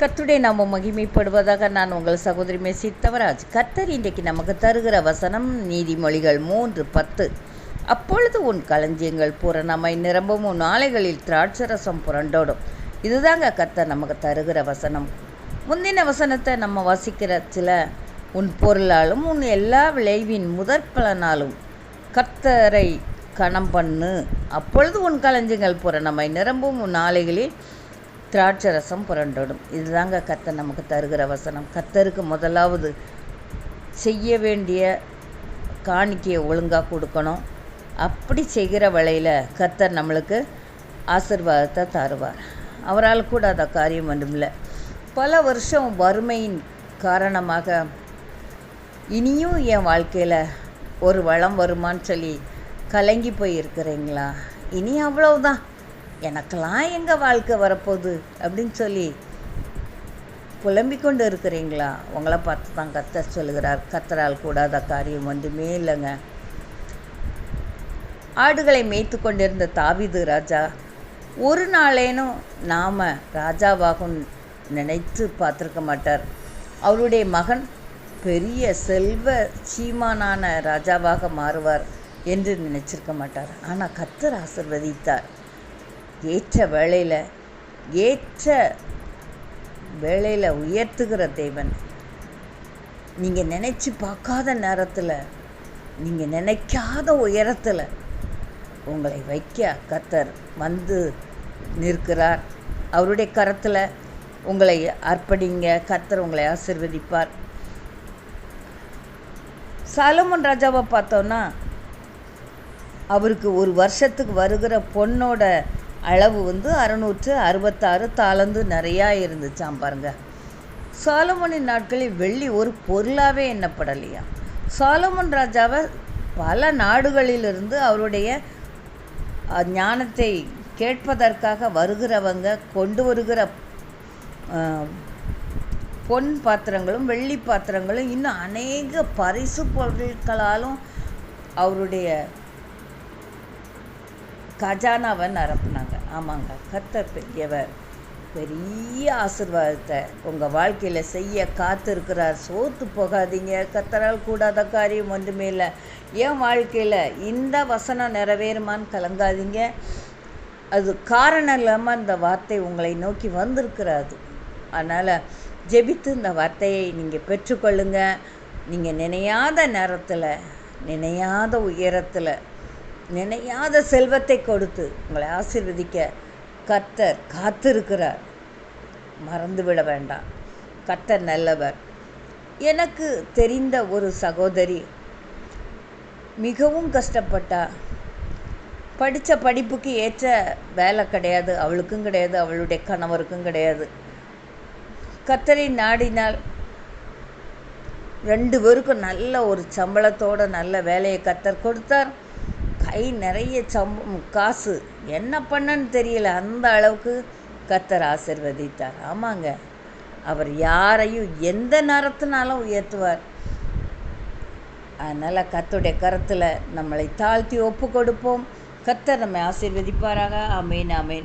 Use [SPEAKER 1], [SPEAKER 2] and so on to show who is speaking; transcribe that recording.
[SPEAKER 1] கத்துடைய நாம மகிமைப்படுவதாக நான் உங்கள் சகோதரி மெஸ்ஸி தவராஜ். கத்தர் இன்றைக்கு நமக்கு தருகிற வசனம் நீதிமொழிகள் மூன்று பத்து. அப்பொழுது உன் களஞ்சியங்கள் பூரணமாய் நிரம்பும் உன் ஆலைகளில் திராட்சரசம் புரண்டோடும். இதுதாங்க கத்தர் நமக்கு தருகிற வசனம். முந்தின வசனத்தை நம்ம வாசிக்கிற சில உன் பொருளாலும் உன் எல்லா விளைவின் முதற் பலனாலும் கணம் பண்ணு அப்பொழுது உன் களஞ்சியங்கள் பூரணமாய் நிரம்பும் உன் ஆலைகளில் திராட்சை ரசம் புரண்டோடும். இதுதாங்க கத்தர் நமக்கு தருகிற வசனம். கத்தருக்கு முதலாவது செய்ய வேண்டிய காணிக்கையை ஒழுங்காக கொடுக்கணும். அப்படி செய்கிற வழியில் கத்தர் நம்மளுக்கு ஆசிர்வாதத்தை தருவார். அவரால் கூட அதை காரியம் ஒன்றுமில்லை. பல வருஷம் வறுமையின் காரணமாக இனியும் என் வாழ்க்கையில் ஒரு வளம் வருமான்னு சொல்லி கலங்கி போயிருக்கிறீங்களா? இனி அவ்வளவுதான். எனக்கெல்லாம் எங்கள் வாழ்க்கை வரப்போகுது அப்படின்னு சொல்லி புலம்பிக் கொண்டு இருக்கிறீங்களா? உங்களை பார்த்து தான் கத்தர் சொல்லுகிறார். கத்தரால் கூடாத காரியம் ஒன்றுமே இல்லைங்க. ஆடுகளை மேய்த்து கொண்டிருந்த தாவிது ராஜா ஒரு நாளேனும் நாம் ராஜாவாகும் நினைத்து பார்த்துருக்க மாட்டார். அவருடைய மகன் பெரிய செல்வ சீமானான ராஜாவாக மாறுவார் என்று நினைச்சிருக்க மாட்டார். ஆனால் கத்தர் ஆசிர்வதித்தார். ஏற்ற வேளையில் ஏற்ற வேளையில் உயர்த்துகிற தேவன். நீங்கள் நினச்சி பார்க்காத நேரத்தில் நீங்கள் நினைக்காத உயரத்தில் உங்களை வைக்க கத்தர் வந்து நிற்கிறார். அவருடைய கரத்தில் உங்களை அர்ப்பணிங்க கத்தர் உங்களை ஆசிர்வதிப்பார். சாலமன் ராஜாவை பார்த்தோன்னா அவருக்கு ஒரு வருஷத்துக்கு வருகிற பொண்ணோட அளவு வந்து அறுநூற்று அறுபத்தாறு தாளந்து நிறையா இருந்துச்சாம் பாருங்க. சாலமனின் நாட்களில் வெள்ளி ஒரு பொருளாகவே எண்ணப்படலையா? சாலமன் ராஜாவை பல நாடுகளிலிருந்து அவருடைய ஞானத்தை கேட்பதற்காக வருகிறவங்க கொண்டு வருகிற பொன் பாத்திரங்களும் வெள்ளி பாத்திரங்களும் இன்னும் அநேக பரிசு பொருட்களாலும் அவருடைய கஜானாவை நிரப்புனாங்க. ஆமாங்க. கத்தர் பெரியவர். பெரிய ஆசிர்வாதத்தை உங்கள் வாழ்க்கையில் செய்ய காத்திருக்கிறார். சோத்து போகாதீங்க. கத்தரால் கூடாத காரியம் ஒன்றுமே இல்லை. என் வாழ்க்கையில் இந்த வசனம் நிறைவேறுமான்னு கலங்காதீங்க. அது காரணம் இல்லாமல் இந்த வார்த்தை உங்களை நோக்கி வந்திருக்கிறாது. அதனால் ஜெபித்து இந்த வார்த்தையை நீங்கள் பெற்றுக்கொள்ளுங்க. நீங்கள் நினையாத நேரத்தில் நினையாத உயரத்தில் நினையாத செல்வத்தை கொடுத்து உங்களை ஆசீர்வதிக்க கர்த்தர் காத்திருக்கிறார். மறந்துவிட வேண்டாம். கர்த்தர் நல்லவர். எனக்கு தெரிந்த ஒரு சகோதரி மிகவும் கஷ்டப்பட்டா. படித்த படிப்புக்கு ஏற்ற வேலை கிடையாது. அவளுக்கும் கிடையாது. அவளுடைய கணவருக்கும் கிடையாது. கத்தரை நாடினால் ரெண்டு பேருக்கும் நல்ல ஒரு சம்பளத்தோட நல்ல வேலையை கத்தர் கொடுத்தார். கை நிறைய சம்பம் காசு. என்ன பண்ணன்னு தெரியல. அந்த அளவுக்கு கத்தர் ஆசிர்வதித்தார். ஆமாங்க. அவர் யாரையும் எந்த நேரத்தினாலும் உயர்த்துவார். அதனால் கத்துடைய கரத்தில் நம்மளை தாழ்த்தி ஒப்பு கொடுப்போம் கத்தர் நம்மை ஆசீர்வதிப்பாராக. அமேன் அமேன்